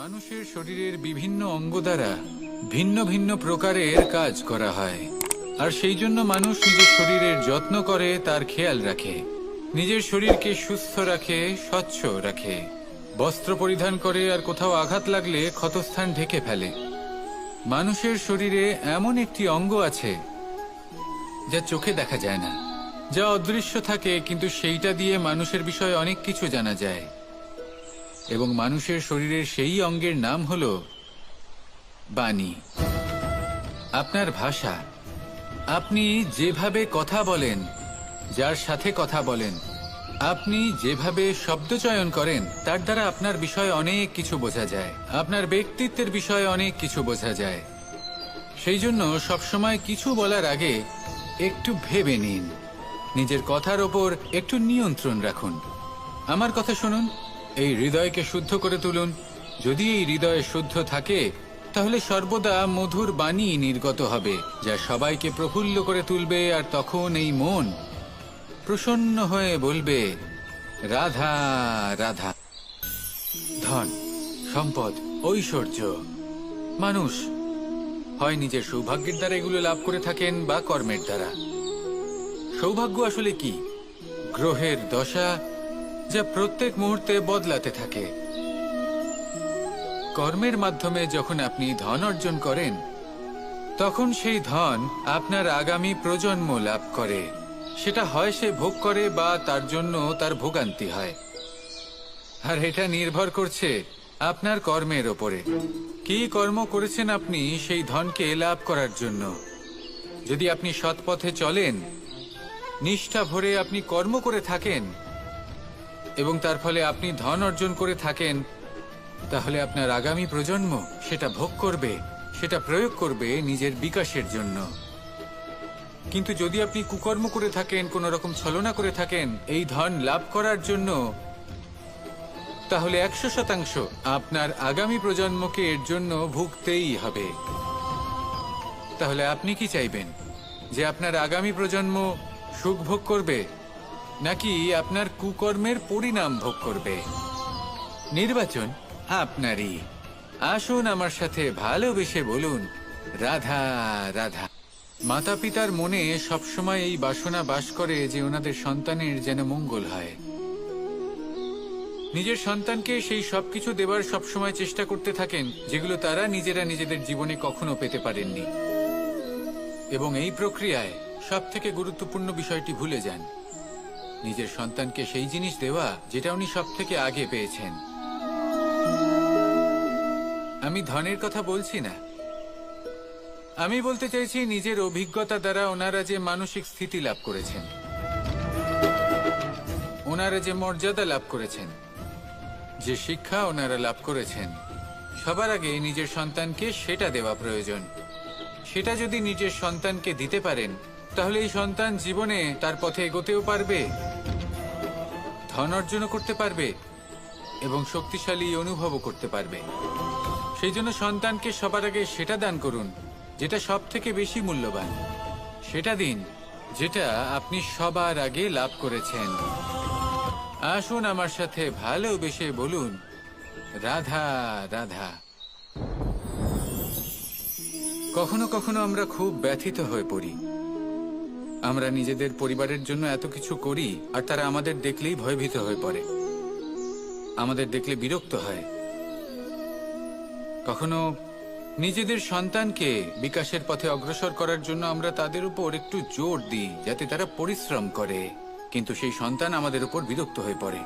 মানুষের শরীরের বিভিন্ন অঙ্গ দ্বারা ভিন্ন ভিন্ন প্রকারের কাজ করা হয়। আর সেই জন্য মানুষ নিজের শরীরের যত্ন করে, তার খেয়াল রাখে। নিজের শরীরকে সুস্থ রাখে, স্বচ্ছ রাখে। বস্ত্র পরিধান করে আর কোথাও আঘাত লাগলে ক্ষতস্থান ঢেকে ফেলে। মানুষের শরীরে এমন একটি অঙ্গ আছে যা চোখে দেখা যায় না, যা অদৃশ্য থাকে, কিন্তু সেইটা দিয়ে মানুষের বিষয়ে অনেক কিছু জানা যায়। এবং মানুষের শরীরের সেই অঙ্গের নাম হল বাণী। আপনার ভাষা, আপনি যেভাবে কথা বলেন, যার সাথে কথা বলেন, আপনি যেভাবে শব্দ চয়ন করেন, তার দ্বারা আপনার বিষয়ে অনেক কিছু বোঝা যায়। আপনার ব্যক্তিত্বের বিষয়ে অনেক কিছু বোঝা যায়। সেই জন্য সবসময় কিছু বলার আগে একটু ভেবে নিন। নিজের কথার ওপর একটু নিয়ন্ত্রণ রাখুন। আমার কথা শুনুন। এই হৃদয়কে শুদ্ধ করে তুলুন। যদি এই হৃদয় শুদ্ধ থাকে, তাহলে সর্বদা মধুর বাণী নির্গত হবে, যা সবাইকে প্রফুল্ল করে তুলবে আর তখন এই মন প্রসন্ন হয়ে বলবে, রাধা রাধা। ধন, সম্পদ, ঐশ্বর্য, মানুষ, হয় নিজের সৌভাগ্যের দ্বারা এগুলো লাভ করে থাকেন বা কর্মের দ্বারা। সৌভাগ্য আসলে কি? গ্রহের দশা যা প্রত্যেক মুহূর্তে বদলাতে থাকে। কর্মের মাধ্যমে যখন আপনি ধন অর্জন করেন, তখন সেই ধন আপনার আগামী প্রজন্ম লাভ করে। সেটা হয় সে ভোগ করে বা তার জন্য তার ভোগান্তি হয়। আর এটা নির্ভর করছে আপনার কর্মের ওপরে। কি কর্ম করেছেন আপনি সেই ধনকে লাভ করার জন্য? যদি আপনি সৎ পথে চলেন, নিষ্ঠা ভরে আপনি কর্ম করে থাকেন এবং তার ফলে আপনি ধন অর্জন করে থাকেন, তাহলে আপনার আগামী প্রজন্ম সেটা ভোগ করবে, সেটা প্রয়োগ করবে নিজের বিকাশের জন্য। কিন্তু যদি আপনি কুকর্ম করে থাকেন, কোন রকম ছলনা করে থাকেন, এই ধন লাভ করার জন্য, তাহলে একশো শতাংশ আপনার আগামী প্রজন্মকে এর জন্য ভুগতেই হবে। তাহলে আপনি কি চাইবেন? যে আপনার আগামী প্রজন্ম সুখ ভোগ করবে নাকি আপনার কুকর্মের পরিণাম ভোগ করবে? নির্বাচন আপনারই। আসুন আমার সাথে ভালোবেসে বলুন, রাধা রাধা। মাতা পিতার মনে সবসময় এই বাসনা বাস করে যে ওনাদের সন্তানের যেন মঙ্গল হয়। নিজের সন্তানকে সেই সবকিছু দেবার সবসময় চেষ্টা করতে থাকেন, যেগুলো তারা নিজেরা নিজেদের জীবনে কখনো পেতে পারেননি। এবং এই প্রক্রিয়ায় সব থেকে গুরুত্বপূর্ণ বিষয়টি ভুলে যান। নিজের সন্তানকে সেই জিনিস দেওয়া যেটা উনি সব থেকে আগে পেয়েছেন। আমি ধনের কথা বলছি না। আমি বলতে চাইছি নিজের অভিজ্ঞতা দ্বারা ওনারা যে মানসিক স্থিতি লাভ করেছেন। ওনারা যে মর্যাদা লাভ করেছেন। যে শিক্ষা ওনারা লাভ করেছেন। সবার আগে নিজের সন্তানকে সেটা দেওয়া প্রয়োজন। সেটা যদি নিজের সন্তানকে দিতে পারেন, তাহলে এই সন্তান জীবনে তার পথে এগোতেও পারবে। ধন অর্জনও করতে পারবে এবং শক্তিশালী অনুভবও করতে পারবে। সেই জন্য সন্তানকে সবার আগে সেটা দান করুন, যেটা সব থেকে বেশি মূল্যবান। সেটা দিন, যেটা আপনি সবার আগে লাভ করেছেন। আসুন আমার সাথে ভালোবেসে বলুন, রাধা রাধা। কখনো কখনো আমরা খুব ব্যথিত হয়ে পড়ি। আমরা নিজেদের পরিবারের জন্য এত কিছু করি, আর তারা আমাদের দেখলেই ভয়ভীত হয়ে পড়ে। আমাদের দেখলে বিরক্ত হয়। কখনো নিজেদের সন্তানকে বিকাশের পথে অগ্রসর করার জন্য আমরা তাদের উপর একটু জোর দিই, যাতে তারা পরিশ্রম করে। কিন্তু সেই সন্তান আমাদের উপর বিরক্ত হয়ে পড়ে।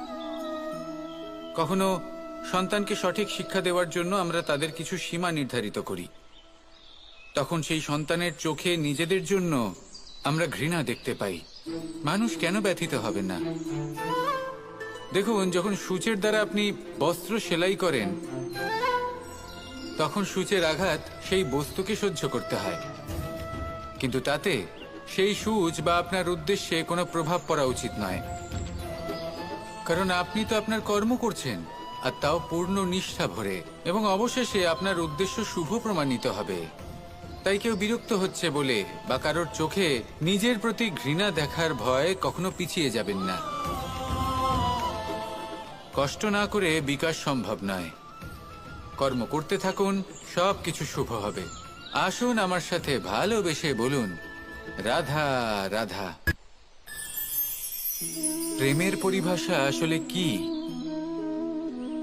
কখনো সন্তানকে সঠিক শিক্ষা দেওয়ার জন্য আমরা তাদের কিছু সীমা নির্ধারিত করি। তখন সেই সন্তানের চোখে নিজেদের জন্য আমরা ঘৃণা দেখতে পাই। মানুষ কেন ব্যথিত হবে না? দেখুন, যখন সূচের দ্বারা আপনি বস্ত্র সেলাই করেন, তখন সূচের আঘাত সেই বস্তুকে সহ্য করতে হয়। কিন্তু তাতে সেই সূচ বা আপনার উদ্দেশ্যে কোনো প্রভাব পড়া উচিত নয়। কারণ আপনি তো আপনার কর্ম করছেন, আর তাও পূর্ণ নিষ্ঠা ভরে, এবং অবশেষে আপনার উদ্দেশ্য শুভ প্রমাণিত হবে। তাই কেউ বিরক্ত হচ্ছে বলে বা কারোর চোখে নিজের প্রতি ঘৃণা দেখার ভয় কখনো পিছিয়ে যাবেন না। কষ্ট না করে বিকাশ সম্ভব নয়। কর্ম করতে থাকুন সব কিছু শুভ হবে। আসুন আমার সাথে ভালোবেসে বলুন, রাধা রাধা। প্রেমের পরিভাষা আসলে কি?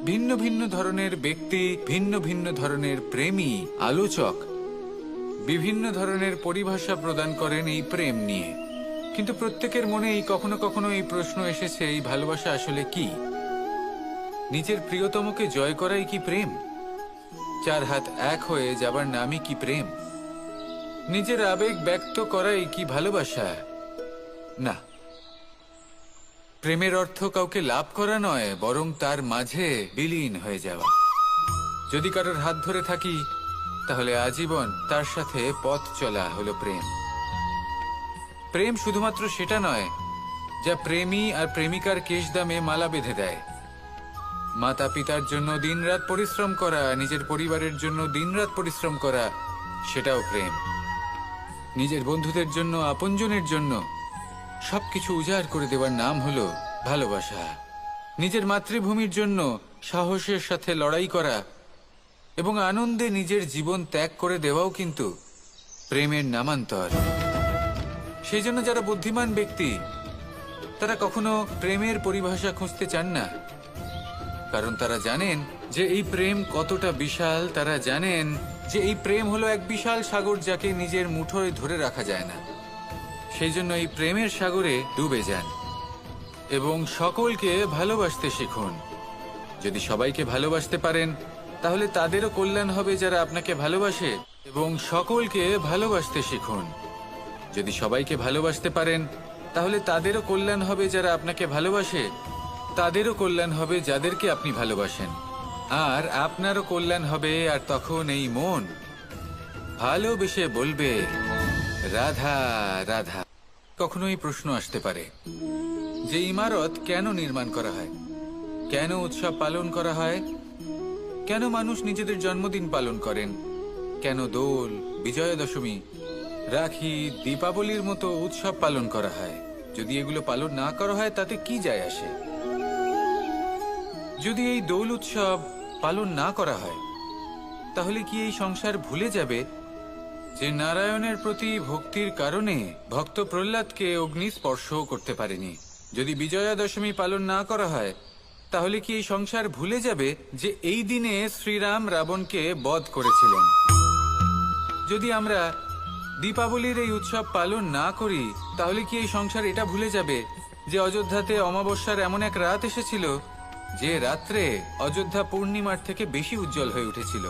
ভিন্ন ভিন্ন ধরনের ব্যক্তি, ভিন্ন ভিন্ন ধরনের প্রেমী, আলোচক বিভিন্ন ধরনের পরিভাষা প্রদান করেন এই প্রেম নিয়ে। কিন্তু প্রত্যেকের মনেই কখনো কখনো এই প্রশ্ন এসেছে, এই ভালোবাসা আসলে কি? নিজের প্রিয়তমকে জয় করাই কি প্রেম? চার হাত এক হয়ে যাবার নামই কি প্রেম? নিজের আবেগ ব্যক্ত করাই কি ভালোবাসা? না। প্রেমের অর্থ কাউকে লাভ করা নয়, বরং তার মাঝে বিলীন হয়ে যাওয়া। যদি কারোর হাত ধরে থাকি তাহলে আজীবন তার সাথে পথ চলা হলো প্রেম। প্রেম শুধুমাত্র সেটা নয়, যা প্রেমী আর প্রেমিকার কেশ দামে মালা বেঁধে দেয়। মাতা পিতার জন্য দিনরাত পরিশ্রম করা, নিজের পরিবারের জন্য দিনরাত পরিশ্রম করা, সেটাও প্রেম। নিজের বন্ধুদের জন্য, আপনজনের জন্য সবকিছু উজাড় করে দেওয়ার নাম হলো ভালোবাসা। নিজের মাতৃভূমির জন্য সাহসের সাথে লড়াই করা এবং আনন্দে নিজের জীবন ত্যাগ করে দেওয়াও কিন্তু প্রেমের নামান্তর। সেই জন্য যারা বুদ্ধিমান ব্যক্তি, তারা কখনো প্রেমের পরিভাষা খুঁজতে চান না। কারণ তারা জানেন যে এই প্রেম কতটা বিশাল, তারা জানেন যে এই প্রেম হলো এক বিশাল সাগর যাকে নিজের মুঠোয় ধরে রাখা যায় না। সেই জন্য এই প্রেমের সাগরে ডুবে যান এবং সকলকে ভালোবাসতে শিখুন। যদি সবাইকে ভালোবাসতে পারেন তাহলে তাদেরও কল্যাণ হবে যারা আপনাকে ভালোবাসে এবং সকলকে ভালোবাসতে শিখুন। যদি সবাইকে ভালোবাসতে পারেন, তাহলে তাদেরও কল্যাণ হবে যারা আপনাকে ভালোবাসে, তাদেরও কল্যাণ হবে যাদেরকে আপনি ভালোবাসেন। আর আপনারও কল্যাণ হবে আর তখন এই মন। ভালোবেসে বলবে, রাধা রাধা। কখনোই প্রশ্ন আসতে পারে, যে ইমারত কেন নির্মাণ করা হয়? কেন উৎসব পালন করা হয়? কেন মানুষ নিজেদের জন্মদিন পালন করেন? কেন দোল বিজয়া দশমী রাখি, দীপাবলির মতো উৎসব পালন করা হয়? যদি এগুলো পালন না করা হয়, তাতে কি যায় আসে? যদি এই দোল উৎসব পালন না করা হয়, তাহলে কি এই সংসার ভুলে যাবে? যে নারায়ণের প্রতি ভক্তির কারণে ভক্ত প্রহ্লাদকে অগ্নি স্পর্শও করতে পারেনি। যদি বিজয়া দশমী পালন না করা হয় তাহলে কি এই সংসার ভুলে যাবে যে এই দিনে শ্রীরাম রাবণকে বধ করেছিলেন? যদি আমরা দীপাবলির এই উৎসব পালন না করি, তাহলে কি এই সংসার এটা ভুলে যাবে যে অযোধ্যাতে অমাবস্যার এমন এক রাত এসেছিল, যে রাত্রে অযোধ্যা পূর্ণিমার থেকে বেশি উজ্জ্বল হয়ে উঠেছিল?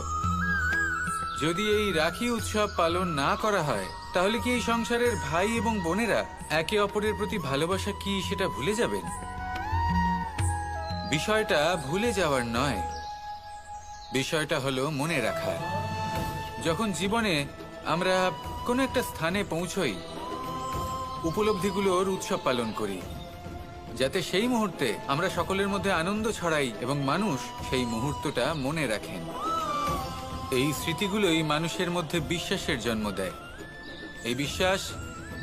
যদি এই রাখি উৎসব পালন না করা হয়, তাহলে কি এই সংসারের ভাই এবং বোনেরা একে অপরের প্রতি ভালোবাসা কি সেটা ভুলে যাবেন? বিষয়টা ভুলে যাওয়ার নয়। বিষয়টা হলো মনে রাখার। যখন জীবনে আমরা কোনো একটা স্থানে পৌঁছই, উপলব্ধিগুলোর উৎসব পালন করি, যাতে সেই মুহূর্তে আমরা সকলের মধ্যে আনন্দ ছড়াই এবং মানুষ সেই মুহূর্তটা মনে রাখেন। এই স্মৃতিগুলোই মানুষের মধ্যে বিশ্বাসের জন্ম দেয়। এই বিশ্বাস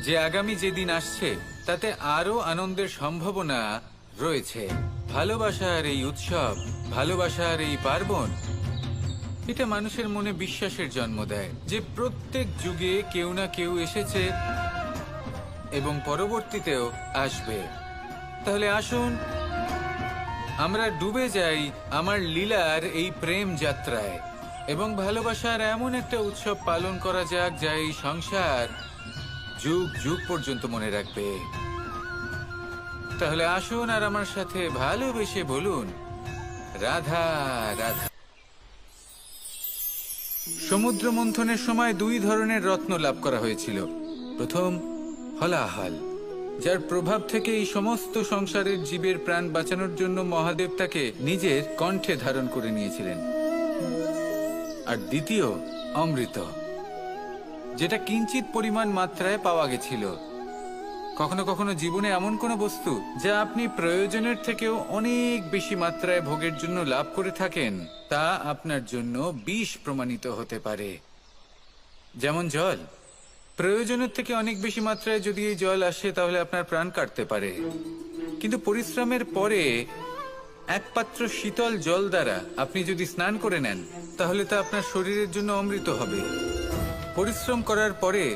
যে আগামী যেদিন আসছে, তাতে আরও আনন্দের সম্ভাবনা রয়েছে। ভালোবাসার এই উৎসব, ভালোবাসার এই পার্বণ, এটা মানুষের মনে বিশ্বাসের জন্ম দেয় যে প্রত্যেক যুগে কেউ না কেউ এসেছে এবং পরবর্তীতেও আসবে। তাহলে আসুন, আমরা ডুবে যাই আমার লীলার এই প্রেম যাত্রায় এবং ভালোবাসার এমন একটা উৎসব পালন করা যাক যা এই সংসার যুগ যুগ পর্যন্ত মনে রাখবে। তাহলে আসুন আর আমার সাথে ভালোবেসে বলুন। রাধা রাধা। সমুদ্র মন্থনের সময় দুই ধরনের রত্ন লাভ করা হয়েছিল। প্রথম, হলাহল, যার প্রভাব থেকে এই সমস্ত সংসারের জীবের প্রাণ বাঁচানোর জন্য মহাদেব তাকে নিজের কণ্ঠে ধারণ করে নিয়েছিলেন। আর দ্বিতীয়, অমৃত, যেটা কিঞ্চিত পরিমাণ মাত্রায় পাওয়া গেছিল। কখনো কখনো জীবনে এমন কোনো বস্তু যা আপনি প্রয়োজনের থেকেও অনেক বেশি মাত্রায় ভোগের জন্য লাভ করে থাকেন, তা আপনার জন্য বিষ প্রমাণিত হতে পারে। যেমন জল। প্রয়োজনের থেকে অনেক বেশি মাত্রায় যদি এই জল আসে, তাহলে আপনার প্রাণ কাটতে পারে। কিন্তু পরিশ্রমের পরে এক পাত্র শীতল জল দ্বারা আপনি যদি স্নান করে নেন, তাহলে তা আপনার শরীরের জন্য অমৃত হবে। পরিশ্রম করার পরে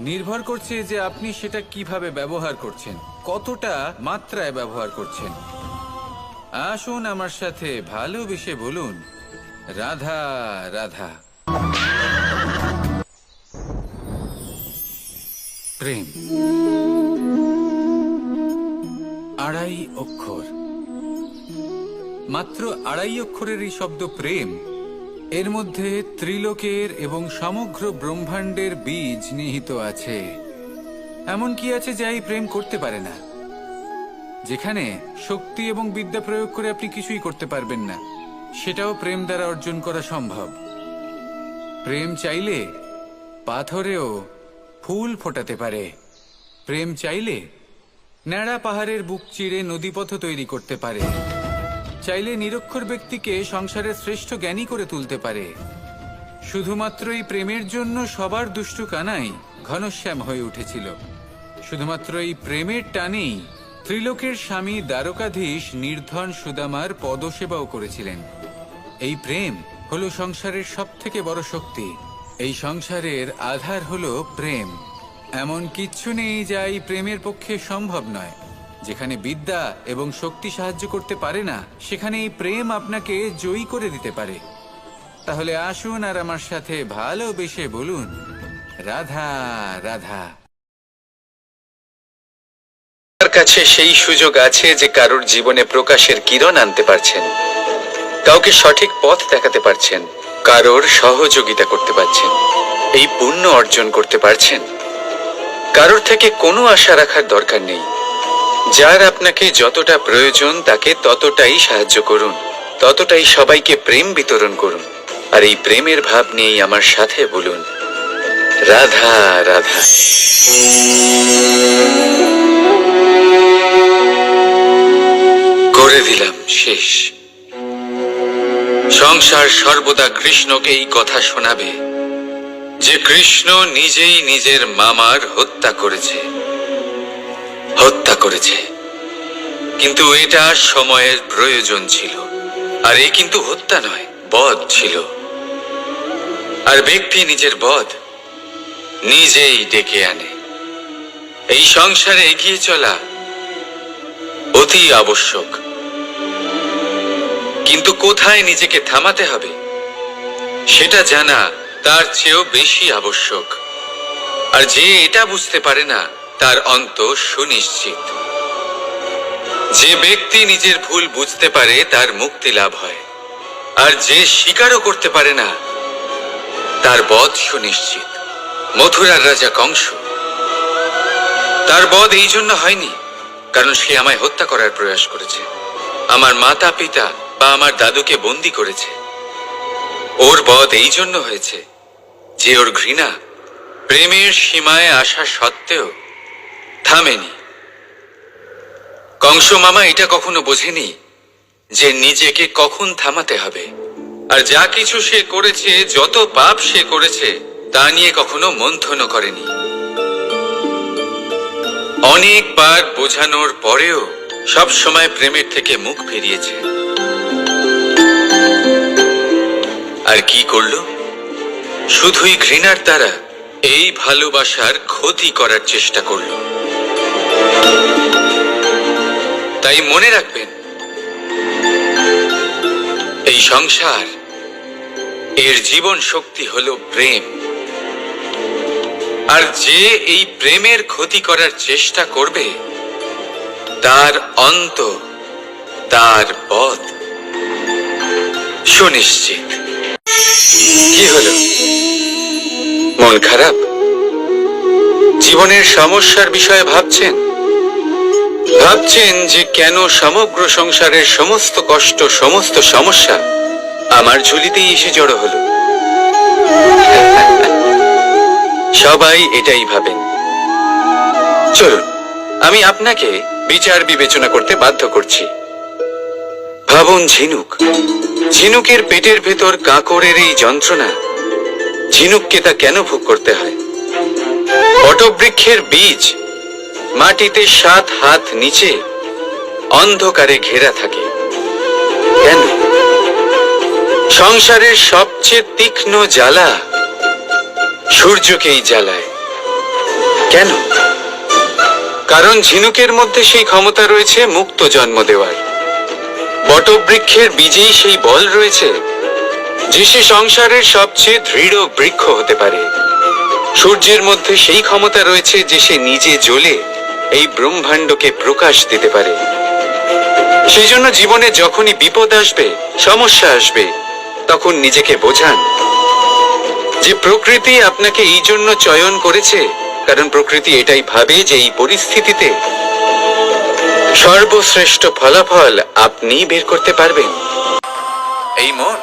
নির্ভর করছে যে আপনি সেটা কীভাবে ব্যবহার করছেন, কতটা মাত্রায় ব্যবহার করছেন। আসুন আমার সাথে ভালোবেসে বলুন। রাধা রাধা। প্রেম। আড়াই অক্ষর। মাত্র আড়াই অক্ষরের এই শব্দ প্রেম। এর মধ্যে ত্রিলোকের এবং সমগ্র ব্রহ্মাণ্ডের বীজ নিহিত আছে। এমন কি আছে যা এই প্রেম করতে পারে না? যেখানে শক্তি এবং বিদ্যা প্রয়োগ করে আপনি কিছুই করতে পারবেন না, সেটাও প্রেম দ্বারা অর্জন করা সম্ভব। প্রেম চাইলে পাথরেও ফুল ফোটাতে পারে। প্রেম চাইলে ন্যাড়া পাহাড়ের বুক চিরে নদীপথ তৈরি করতে পারে। চাইলে নিরক্ষর ব্যক্তিকে সংসারের শ্রেষ্ঠ জ্ঞানী করে তুলতে পারে। শুধুমাত্র এই প্রেমের জন্য সবার দুষ্টু কানাই ঘনশ্যাম হয়ে উঠেছিল। শুধুমাত্র এই প্রেমের টানেই ত্রিলোকের স্বামী দ্বারকাধীশ নির্ধন সুদামার পদসেবাও করেছিলেন। এই প্রেম হলো সংসারের সব থেকে বড় শক্তি। এই সংসারের আধার হলো প্রেম। এমন কিচ্ছু নেই যা এই প্রেমের পক্ষে সম্ভব নয়। যেখানে বিদ্যা এবং শক্তি সাহায্য করতে পারে না সেখানে এই প্রেম আপনাকে জয়ী করে দিতে পারে। তাহলে আসুন আর আমার সাথে ভালোবেসে বলুন, রাধা রাধা। কাছে সেই সুযোগ আছে যে কারোর জীবনে প্রকাশের কিরণ আনতে পারছেন। কাউকে সঠিক পথ দেখাতে পারছেন, কারোর সহযোগিতা করতে পারছেন, এই পুণ্য অর্জন করতে পারছেন। কারোর থেকে কোনো আশা রাখার দরকার নেই। যার আপনাকে যতটা প্রয়োজন তাকে ততটাই সাহায্য করুন, ততটাই সবাইকে প্রেম বিতরণ করুন, আর এই প্রেমের ভাব নিয়েই আমার সাথে বলুন, রাধা রাধা। করে দিলাম, শেষ। সংসার সর্বদা কৃষ্ণকে এই কথা শোনাবে যে কৃষ্ণ নিজেই নিজের মামার হত্যা করেছে। করেছে। কিন্তু এটা সময়ের প্রয়োজন ছিল। আর এই কিন্তু হত্যা নয়, বধ ছিল। আর ব্যক্তি নিজের বধ নিজেই ডেকে আনে। এই সংসারে এগিয়ে চলা অতি আবশ্যক। কিন্তু কোথায় নিজেকে থামাতে হবে? সেটা জানা তার চেয়েও বেশি আবশ্যক। আর যে এটা বুঝতে পারে না তার অন্ত সুনিশ্চিত। যে ব্যক্তি নিজের ভুল বুঝতে পারে, তার মুক্তি লাভ হয়। আর যে স্বীকারও করতে পারে না, তার বধ সুনিশ্চিত। মথুরার রাজা কংস, তার বধ এই জন্য হয়নি, কারণ সে আমায় হত্যা করার প্রয়াস করেছে। আমার মাতা পিতা বা আমার দাদুকে বন্দি করেছে। ওর বধ এই জন্য হয়েছে যে ওর ঘৃণা প্রেমের সীমায় আসা সত্ত্বেও থামেনি। কংস মামা এটা কখনো বোঝেনি যে নিজেকে কখন থামাতে হবে। আর যা কিছু সে করেছে, যত পাপ সে করেছে, তা নিয়ে কখনো মন্থনও করেনি। অনেকবার বোঝানোর পরেও সব সময় প্রেমের থেকে মুখ ফিরিয়েছে। আর কি করল? শুধুই ঘৃণার দ্বারা এই ভালোবাসার ক্ষতি করার চেষ্টা করল। তাই মনে রাখবেন, এই সংসার, এর জীবন শক্তি হল প্রেম। আর যে এই প্রেমের ক্ষতি করার চেষ্টা করবে, তার অন্ত, তার পথ সুনিশ্চিত। কি হলো? মন খারাপ? জীবনের সমস্যার বিষয়ে ভাবছেন? ভাবছেন যে কেন সমগ্র সংসারের সমস্ত কষ্ট, সমস্ত সমস্যা আমার ঝুলিতেই এসে জড়ো হলো? সবাই এটাই ভাবেন। চলুন, আমি আপনাকে বিচার বিবেচনা করতে বাধ্য করছি। ভাবুন ঝিনুক। ঝিনুকের পেটের ভেতর কাঁকড়ের এই যন্ত্রণা, ঝিনুককে তা কেন ভোগ করতে হয়? বটবৃক্ষের বীজ মাটিতে সাত হাত নিচে অন্ধকারে ঘেরা থাকে। কেন? সংসারের সবচেয়ে তীক্ষ্ণ জ্বালা সূর্যকেই জ্বালায়। কেন? কারণ ঝিনুকের মধ্যে সেই ক্ষমতা রয়েছে মুক্ত জন্ম দেওয়ার। বটবৃক্ষের বীজেই সেই বল রয়েছে, যে সে সংসারের সবচেয়ে দৃঢ় বৃক্ষ হতে পারে। সূর্যের মধ্যে সেই ক্ষমতা রয়েছে যে সে নিজে জ্বলে এই ব্রহ্মাণ্ডকে প্রকাশ দিতে পারে। সেই জন্য জীবনে যখনই বিপদ আসবে, সমস্যা আসবে, তখন নিজেকে বোঝান। যে প্রকৃতি আপনাকে এই জন্য চয়ন করেছে, কারণ প্রকৃতি এটাই ভাবে যে এই পরিস্থিতিতে সর্বশ্রেষ্ঠ ফলাফল আপনি বের করতে পারবেন। এই মন